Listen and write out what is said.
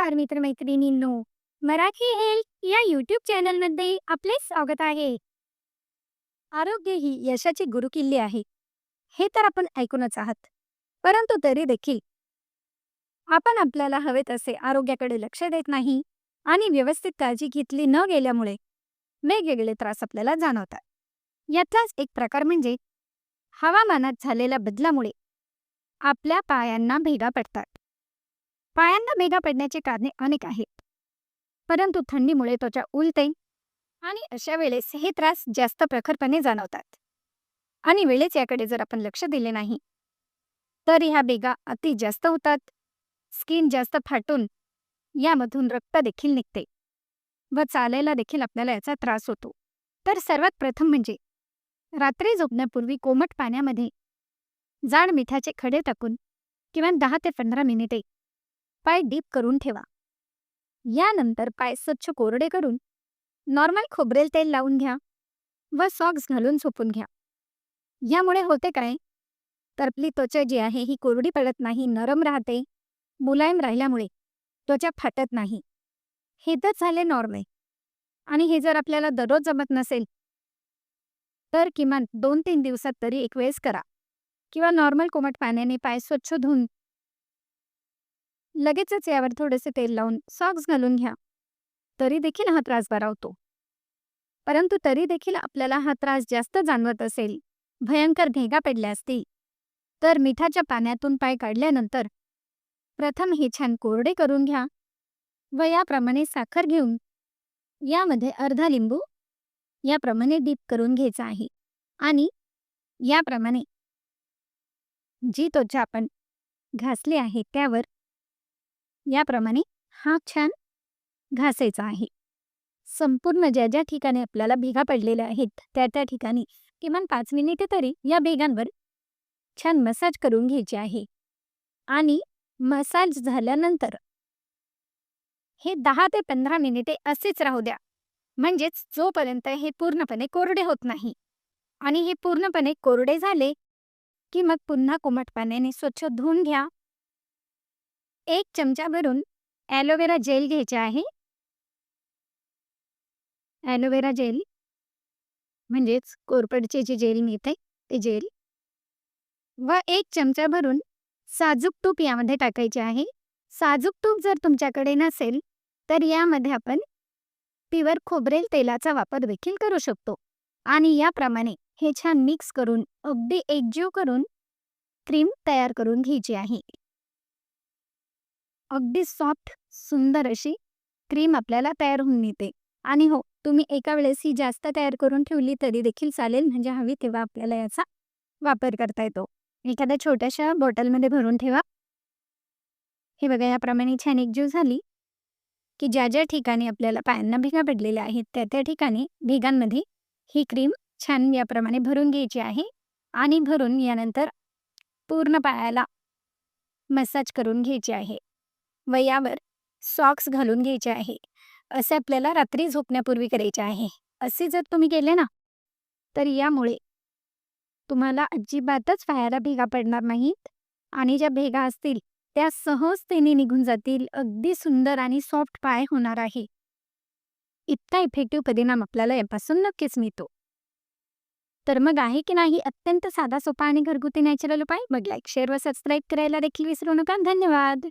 नमस्कार मित्रमैत्रिणींनो. मराठी हेल्थ या युट्यूब चॅनलमध्ये आपले स्वागत आहे. आरोग्य ही यशाची गुरुकिल्ली आहे. हे तर आपण ऐकूनच आहात. परंतु तरी देखील आपण आपल्याला हवे तसे आरोग्याकडे लक्ष देत नाही आणि व्यवस्थित काळजी घेतली न गेल्यामुळे वेगवेगळे त्रास आपल्याला जाणवतात. यातलाच एक प्रकार म्हणजे हवामानात झालेल्या बदलामुळे आपल्या पायांना भेगा पडतात. पायांना भेगा पडण्याची कारणे अनेक आहेत. परंतु थंडीमुळे त्वचा उलते आणि अशा वेळेस हे त्रास जास्त प्रखरपणे जाणवतात. आणि वेळेच याकडे जर आपण लक्ष दिले नाही तर ह्या बेगा अति जास्त होतात. स्किन जास्त फाटून यामधून रक्त देखील निघते व चालायला देखील आपल्याला याचा त्रास होतो. तर सर्वात प्रथम म्हणजे रात्री झोपण्यापूर्वी कोमट पाण्यामध्ये जाड मिठाचे खडे टाकून किमान दहा ते पंधरा मिनिटे पाय डीप करून ठेवा. यानंतर पाय स्वच्छ कोरडे करून नॉर्मल खोबरेल तेल लावून घ्या व सॉक्स घालून झोपून घ्या. यामुळे होते काय? तर आपली त्वचा जी आहे ही कोरडी पडत नाही नरम राहते मुलायम राहिल्यामुळे त्वचा फाटत नाही. हे तर झाले नॉर्मल. आणि हे जर आपल्याला दररोज जमत नसेल तर किमान दोन तीन दिवसात तरी एक वेळेस करा. किंवा नॉर्मल कोमट पाण्याने पाय स्वच्छ धुवून लगेचच यावर थोडेसे तेल लावून सॉक्स घालून घ्या. तरी देखील हा त्रास बरा होतो. परंतु तरी देखील आपल्याला हा त्रास जास्त जाणवत असेल भयंकर भेगा पडल्या असतील. तर मिठाच्या पाण्यातून पाय काढल्यानंतर प्रथम हे छान कोरडे करून घ्या व याप्रमाणे साखर घेऊन यामध्ये अर्धा लिंबू याप्रमाणे डीप करून घ्यायचा आहे आणि याप्रमाणे जी त्वचा आपण घासली आहे त्यावर याप्रमाणे हा छान घासायचा आहे. संपूर्ण ज्या ज्या ठिकाणी आपल्याला भेगा पडलेल्या आहेत त्या त्या ठिकाणी किमान पाच मिनिटे तरी या भेगांवर छान मसाज करून घ्यायची आहे. आणि मसाज झाल्यानंतर हे दहा ते पंधरा मिनिटे असेच राहू द्या. म्हणजेच जोपर्यंत हे पूर्णपणे कोरडे होत नाही. आणि हे पूर्णपणे कोरडे झाले की मग पुन्हा कोमट पाण्याने स्वच्छ धुवून घ्या. एक चमचा भरून ॲलोवेरा जेल घ्यायचे आहे. ॲलोवेरा जेल म्हणजेच कोरपडचे जे जेल मिळते ते जेल व एक चमचा भरून साजूक तूप यामध्ये टाकायचे आहे. साजूक तूप जर तुमच्याकडे नसेल तर यामध्ये आपण पिवर खोबरेल तेलाचा वापर देखील करू शकतो. आणि याप्रमाणे हे छान मिक्स करून अगदी एकजीव करून क्रीम तयार करून घ्यायची आहे. अगदी सॉफ्ट सुंदर अशी क्रीम आपल्याला तयार होऊन येते आणि हो तुम्ही एका वेळेस ही जास्त तयार करून ठेवली तरी देखील चालेल म्हणजे हवी तेव्हा आपल्याला याचा वापर करता येतो. एखाद्या छोट्याशा बॉटलमध्ये भरून ठेवा. हे बघा याप्रमाणे छान एकजीव झाली. की ज्या ज्या ठिकाणी आपल्याला पायांना भेगा पडलेल्या आहेत त्या त्या ठिकाणी भेगांमध्ये ही क्रीम छान याप्रमाणे भरून घ्यायची आहे. आणि भरून यानंतर पूर्ण पायाला मसाज करून घ्यायची आहे. व यावर सॉक्स घालून घ्यायचे आहे. असे आपल्याला रात्री झोपण्यापूर्वी करायचे आहे. असे जर तुम्ही केले ना तर यामुळे तुम्हाला अजिबातच पायाला भेगा पडणार नाहीत आणि ज्या भेगा असतील त्या सहजतेने निघून जातील. अगदी सुंदर आणि सॉफ्ट पाय होणार आहे. इतका इफेक्टिव्ह परिणाम आपल्याला यापासून नक्कीच मिळतो. तर मग आहे की नाही? अत्यंत साधा सोपा आणि घरगुती नॅचरल उपाय? मग लाईक शेअर व सबस्क्राईब करायला देखील विसरू नका. धन्यवाद!